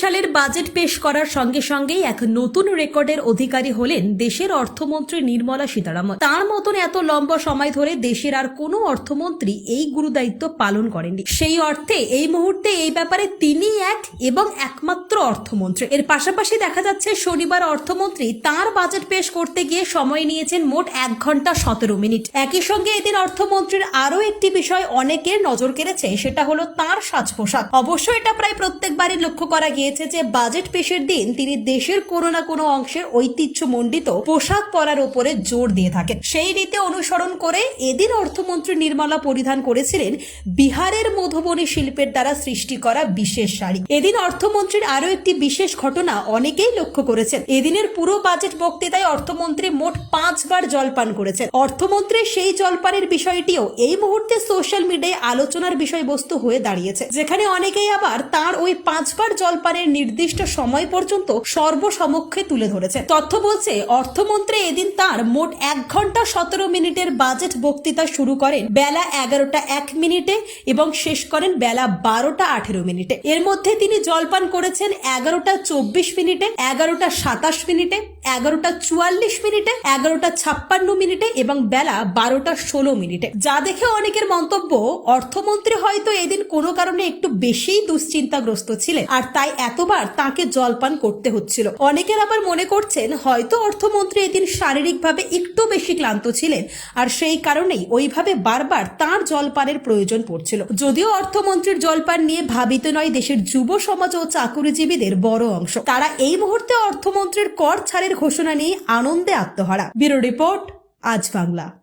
সালের বাজেট পেশ করার সঙ্গে সঙ্গেই এক নতুন রেকর্ডের অধিকারী হলেন দেশের অর্থমন্ত্রী নির্মলা সীতারামন। তার মতন এত লম্বা সময় ধরে দেশের আর কোনো অর্থমন্ত্রী এই গুরুদায়িত্ব পালন করেননি। সেই অর্থে এই মুহূর্তে এই ব্যাপারে তিনি এক এবং একমাত্র অর্থমন্ত্রী। এর পাশাপাশি দেখা যাচ্ছে, শনিবার অর্থমন্ত্রী তার বাজেট পেশ করতে গিয়ে সময় নিয়েছেন মোট এক ঘণ্টা সতেরো মিনিট। একই সঙ্গে এদিন অর্থমন্ত্রীর আরও একটি বিষয় অনেকের নজর কেড়েছে, সেটা হলো তার সাজ পোশাক অবশ্য এটা প্রায় প্রত্যেকবারই লক্ষ্য করা গিয়েছে যে বাজেট পেশের দিন তিনি দেশের কোনো না কোনো অংশের ঐতিহ্যমণ্ডিত পোশাক পরার উপরে জোর দিয়ে থাকেন সেই রীতি অনুসরণ করে এদিন অর্থমন্ত্রী নির্মলা পরিধান করেছিলেন বিহারের মধুবনী শিল্পের দ্বারা সৃষ্টি করা বিশেষ শাড়ি। এদিন অর্থমন্ত্রীর আরও একটি বিশেষ ঘটনা অনেকেই লক্ষ্য করেছেন। এদিনের পুরো বাজেট বক্তৃতায় অর্থমন্ত্রী মোট পাঁচবার জলপান করেছেন। অর্থমন্ত্রীর সেই জলপানের বিষয়টিও এই মুহূর্তে সোশ্যাল মিডিয়ায় আলোচনার বিষয়বস্তু হয়ে দাঁড়িয়েছে। যেখানে অনেকেই আবার তার ওই পাঁচবার জলপানের নির্দিষ্ট সময় পর্যন্ত সর্বসমক্ষে তুলে ধরেছে। তথ্য বলছে, অর্থমন্ত্রী এদিন তার মোট এক ঘণ্টা সতেরো মিনিটের বাজেট বক্তৃতা শুরু করেন বেলা এগারোটা এক মিনিটে এবং শেষ করেন বেলা বারোটা আঠেরো মিনিটে। এর মধ্যে তিনি জলপান করেছেন এগারোটা চব্বিশ মিনিটে, এগারোটা সাতাশ মিনিটে, এগারোটা চুয়াল্লিশ মিনিটে, এগারোটা ছাপ্পান্ন মিনিটে এবং বেলা বারোটা ষোলো মিনিটে। যা দেখে অনেকের মন্তব্য, অর্থমন্ত্রী হয়তো এদিন কোনো কারণে একটু বেশিই দুশ্চিন্তাগ্রস্ত ছিলেন আর তাই এতবার তাকে জলপান করতে হচ্ছিল। অনেকের আবার মনে করছেন, হয়তো অর্থমন্ত্রী এদিন শারীরিকভাবে একটু বেশি ক্লান্ত ছিলেন। আর সেই কারণেই ওইভাবে বারবার তার জলপানের প্রয়োজন পড়ছিল। যদিও অর্থমন্ত্রীর জলপান নিয়ে ভাবিত নয় দেশের যুব সমাজ ও চাকুরিজীবীদের বড় অংশ। তারা এই মুহূর্তে অর্থমন্ত্রীর কর ছাড়ের ঘোষণা নিয়ে আনন্দে আত্মহারা। ব্যুরো রিপোর্ট, আজ বাংলা।